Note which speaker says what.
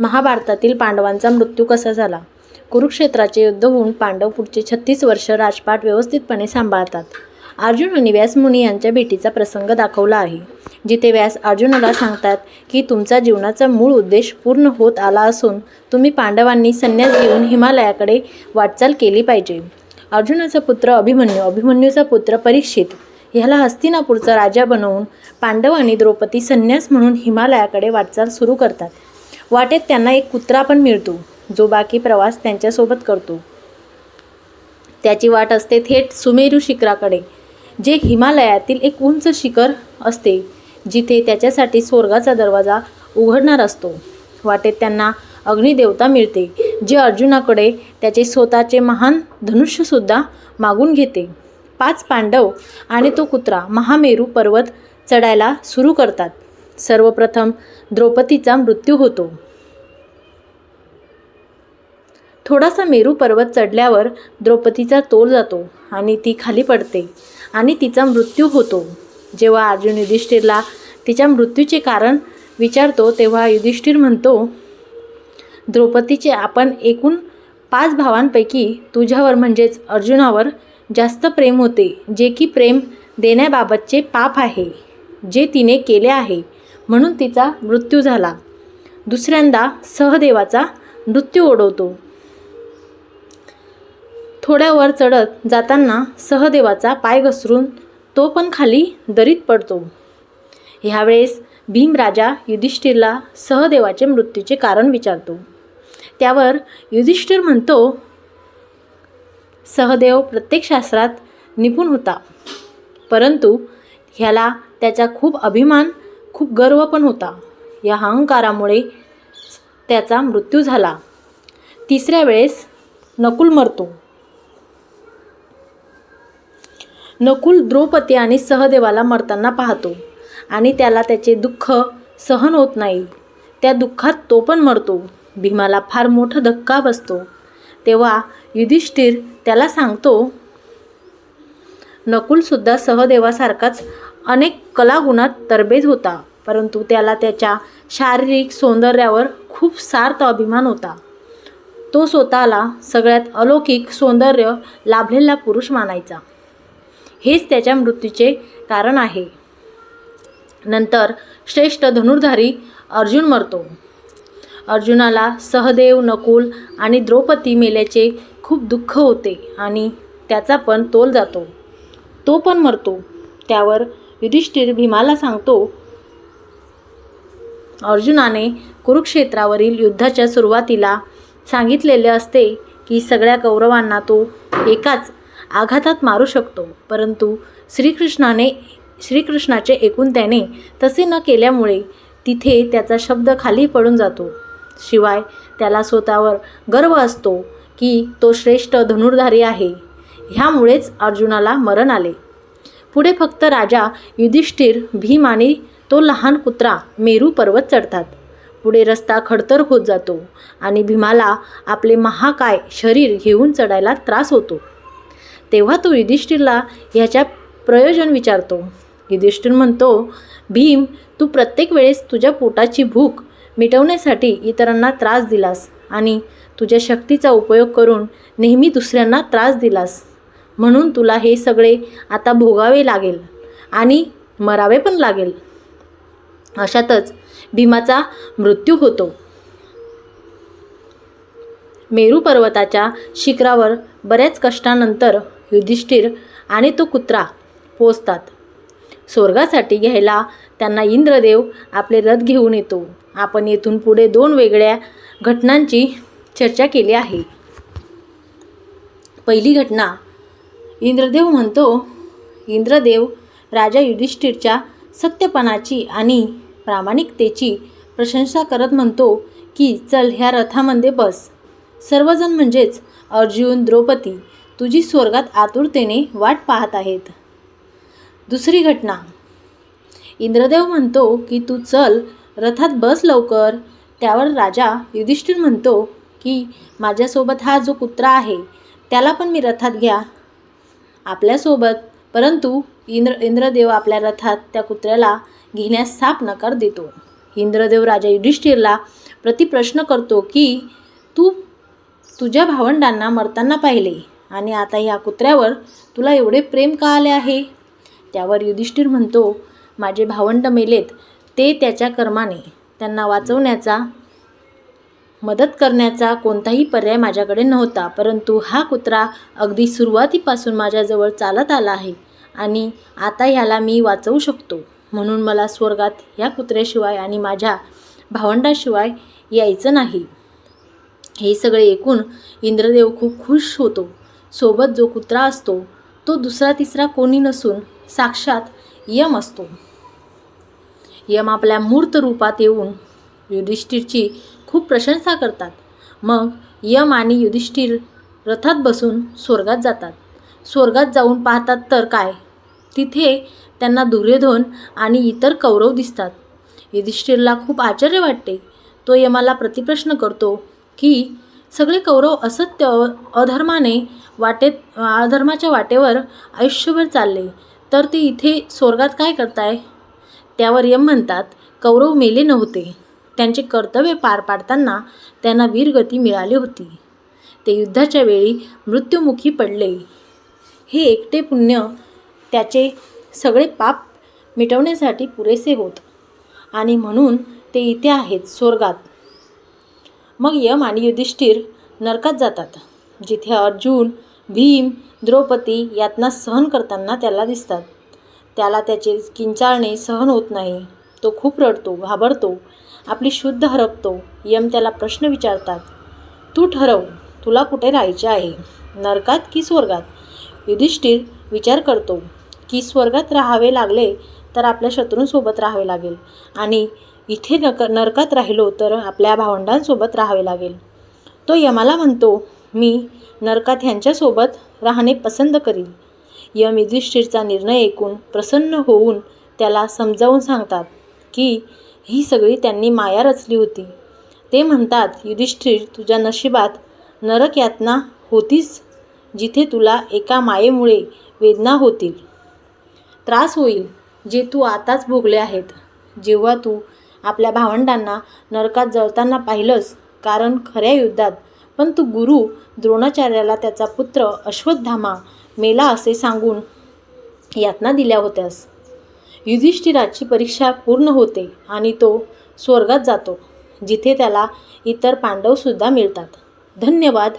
Speaker 1: महाभारतातील पांडवांचा मृत्यू कसा झाला? कुरुक्षेत्राचे युद्ध होऊन पांडव पुढचे छत्तीस वर्ष राजपाट व्यवस्थितपणे सांभाळतात. अर्जुन आणि व्यासमुनी यांच्या भेटीचा प्रसंग दाखवला आहे. जिथे व्यास अर्जुनाला सांगतात की तुमचा जीवनाचा मूळ उद्देश पूर्ण होत आला असून तुम्ही पांडवांनी संन्यास घेऊन हिमालयाकडे वाटचाल केली पाहिजे. अर्जुनाचा पुत्र अभिमन्यू अभिमन्यूचा पुत्र परीक्षित ह्याला हस्तिनापूरचा राजा बनवून पांडव आणि द्रौपदी संन्यास म्हणून हिमालयाकडे वाटचाल सुरू करतात. वाटेत त्यांना एक कुत्रा पण मिळतो जो बाकी प्रवास त्यांच्यासोबत करतो. त्याची वाट असते थेट सुमेरू शिखराकडे जे हिमालयातील एक उंच शिखर असते जिथे त्याच्यासाठी स्वर्गाचा दरवाजा उघडणार असतो. वाटेत त्यांना अग्निदेवता मिळते जे अर्जुनाकडे त्याचे स्वतःचे महान धनुष्यसुद्धा मागून घेते. पाच पांडव आणि तो कुत्रा महामेरू पर्वत चढायला सुरू करतात. सर्वप्रथम द्रौपदीचा मृत्यू होतो. थोडासा मेरू पर्वत चढल्यावर द्रौपदीचा तोल जातो आणि ती खाली पडते आणि तिचा मृत्यू होतो. जेव्हा अर्जुन युधिष्ठिरला तिच्या मृत्यूचे कारण विचारतो तेव्हा युधिष्ठिर म्हणतो द्रौपदीचे आपण एकूण पाच भावांपैकी तुझ्यावर म्हणजेच अर्जुनावर जास्त प्रेम होते जे की प्रेम देण्याबाबतचे पाप आहे जे तिने केले आहे म्हणून तिचा मृत्यू झाला. दुसऱ्यांदा सहदेवाचा मृत्यू ओढवतो. थोड्या वर चढत जाताना सहदेवाचा पाय घसरून तो पण खाली दरीत पडतो. ह्यावेळेस भीमराजा युधिष्ठिरला सहदेवाचे मृत्यूचे कारण विचारतो. त्यावर युधिष्ठिर म्हणतो सहदेव प्रत्येक शास्त्रात निपुण होता. परंतु ह्याला त्याचा खूप अभिमान खूप गर्व पण होता. या अहंकारामुळे त्याचा मृत्यू झाला. तिसऱ्या वेळेस नकुल मरतो. नकुल द्रौपदी आणि सहदेवाला मरताना पाहतो. आणि त्याला त्याचे दुःख सहन होत नाही. त्या दुःखात तो पण मरतो. भीमाला फार मोठा धक्का बसतो. तेव्हा युधिष्ठिर त्याला सांगतो नकुलसुद्धा सहदेवासारखाच अनेक कलागुणात तरबेज होता. परंतु त्याला त्याच्या शारीरिक सौंदर्यावर खूप सार्थ अभिमान होता. तो स्वतःला सगळ्यात अलौकिक सौंदर्य लाभलेला पुरुष मानायचा. हेच त्याच्या मृत्यूचे कारण आहे. नंतर श्रेष्ठ धनुर्धारी अर्जुन मरतो. अर्जुनाला सहदेव नकुल आणि द्रौपदी मेल्याचे खूप दुःख होते आणि त्याचा पण तोल जातो. तो पण मरतो. त्यावर युधिष्ठिर भीमाला सांगतो अर्जुनाने कुरुक्षेत्रावरील युद्धाच्या सुरुवातीला सांगितलेले असते की सगळ्या कौरवांना तो एकाच आघातात मारू शकतो. परंतु श्रीकृष्णाने श्रीकृष्णाचे ऐकून त्याने तसे न केल्यामुळे तिथे त्याचा शब्द खाली पडून जातो. शिवाय त्याला स्वतःवर गर्व असतो की तो श्रेष्ठ धनुर्धारी आहे. ह्यामुळेच अर्जुनाला मरण आले. पुढे फक्त राजा युधिष्ठिर भीम आणि तो लहान कुत्रा मेरू पर्वत चढतात. पुढे रस्ता खडतर होत जातो आणि भीमाला आपले महाकाय शरीर घेऊन चढायला त्रास होतो. तेव्हा तो युधिष्ठिरला ह्याच्या प्रयोजन विचारतो. युधिष्ठिर म्हणतो भीम तू प्रत्येक वेळेस तुझ्या पोटाची भूक मिटवण्यासाठी इतरांना त्रास दिलास आणि तुझ्या शक्तीचा उपयोग करून नेहमी दुसऱ्यांना त्रास दिलास. म्हणून तुला हे सगळे आता भोगावे लागेल आणि मरावे पण लागेल. अशातच भीमाचा मृत्यू होतो. मेरू पर्वताच्या शिखरावर बऱ्याच कष्टानंतर युधिष्ठिर आणि तो कुत्रा पोचतात स्वर्गासाठी घ्यायला त्यांना इंद्रदेव आपले रथ घेऊन येतो. आपण येथून पुढे दोन वेगळ्या घटनांची चर्चा केली आहे. पहिली घटना इंद्रदेव म्हणतो इंद्रदेव राजा युधिष्ठिरच्या सत्यपणाची आणि प्रामाणिकतेची प्रशंसा करत म्हणतो की चल ह्या रथामध्ये बस. सर्वजण म्हणजेच अर्जुन द्रौपदी तुझी स्वर्गात आतुरतेने वाट पाहत आहेत. दुसरी घटना. इंद्रदेव म्हणतो की तू चल रथात बस लवकर. त्यावर राजा युधिष्ठिर म्हणतो की माझ्यासोबत हा जो कुत्रा आहे त्याला पण मी रथात घ्या. आपल्यासोबत? परंतु इंद्र इंद्रदेव आपल्या रथात त्या कुत्र्याला घेण्यास साप नकार देतो. इंद्रदेव राजा युधिष्ठिरला प्रतिप्रश्न करतो की तू तुझ्या भावंडांना मरताना पाहिले. आणि आता ह्या कुत्र्यावर तुला एवढे प्रेम का आले आहे? त्यावर युधिष्ठिर म्हणतो माझे भावंड मेलेत ते त्याच्या कर्माने. त्यांना वाचवण्याचा मदत करण्याचा कोणताही पर्याय माझ्याकडे नव्हता परंतु हा कुत्रा अगदी सुरुवातीपासून माझ्याजवळ चालत आला आहे आणि आता ह्याला मी वाचवू शकतो. म्हणून मला स्वर्गात ह्या कुत्र्याशिवाय आणि माझ्या भावंडाशिवाय यायचं नाही. हे सगळे ऐकून इंद्रदेव खूप खुश होतो. सोबत जो कुत्रा असतो तो दुसरा तिसरा कोणी नसून साक्षात यम असतो. यम आपल्या मूर्त रूपात येऊन युधिष्ठिरची खूप प्रशंसा करतात. मग यम आणि युधिष्ठिर रथात बसून स्वर्गात जातात. स्वर्गात जाऊन पाहतात तर काय? तिथे त्यांना दुर्योधन आणि इतर कौरव दिसतात. युधिष्ठिरला खूप आश्चर्य वाटते. तो यमाला प्रतिप्रश्न करतो की सगळे कौरव असत्य अधर्माने वाटेत अधर्माच्या वाटेवर आयुष्यभर चालले. तर ते इथे स्वर्गात काय करताय? त्यावर यम म्हणतात कौरव मेले नव्हते. त्यांचे कर्तव्य पार पाडताना त्यांना वीरगती मिळाली होती. ते युद्धाच्या वेळी मृत्युमुखी पडले. हे एकटे पुण्य त्याचे सगळे पाप मिटवण्यासाठी पुरेसे होत. आणि म्हणून ते इथे आहेत स्वर्गात. मग यम आणि युधिष्ठिर नरकात जातात. जिथे अर्जुन भीम द्रौपदी यातना सहन करताना त्याला दिसतात. त्याला त्याचे किंचाळणे सहन होत नाही. तो खूप रडतो घाबरतो आपली शुद्ध हरपतो यम त्याला प्रश्न विचारतात. तू ठरव तुला कुठे राहायचे आहे? नरकात की स्वर्गात? युधिष्ठिर विचार करतो. की स्वर्गात राहावे लागले तर आपल्या शत्रूंसोबत राहावे लागेल. आणि इथे नक नरकात राहिलो तर आपल्या भावंडांसोबत राहावे लागेल. तो यमाला म्हणतो मी नरकात ह्यांच्यासोबत राहणे पसंत करील यम युधिष्ठिरचा निर्णय ऐकून प्रसन्न होऊन त्याला समजावून सांगतात की ही सगळी त्यांनी माया रचली होती. ते म्हणतात युधिष्ठिर तुझ्या नशिबात नरक यातना होतीच जिथे तुला एका मायेमुळे वेदना होतील. त्रास होईल जे तू आताच भोगले आहेत. जेव्हा तू आपल्या भावंडांना नरकात जळताना पाहिलंस कारण खऱ्या युद्धात पण गुरु द्रोणाचार्याला त्याचा पुत्र अश्वत्थामा मेला असे सांगून यातना दिल्या होत्यास. युधिष्ठिराची परीक्षा पूर्ण होते आणि तो स्वर्गात जातो जिथे त्याला इतर पांडवसुद्धा मिळतात. धन्यवाद.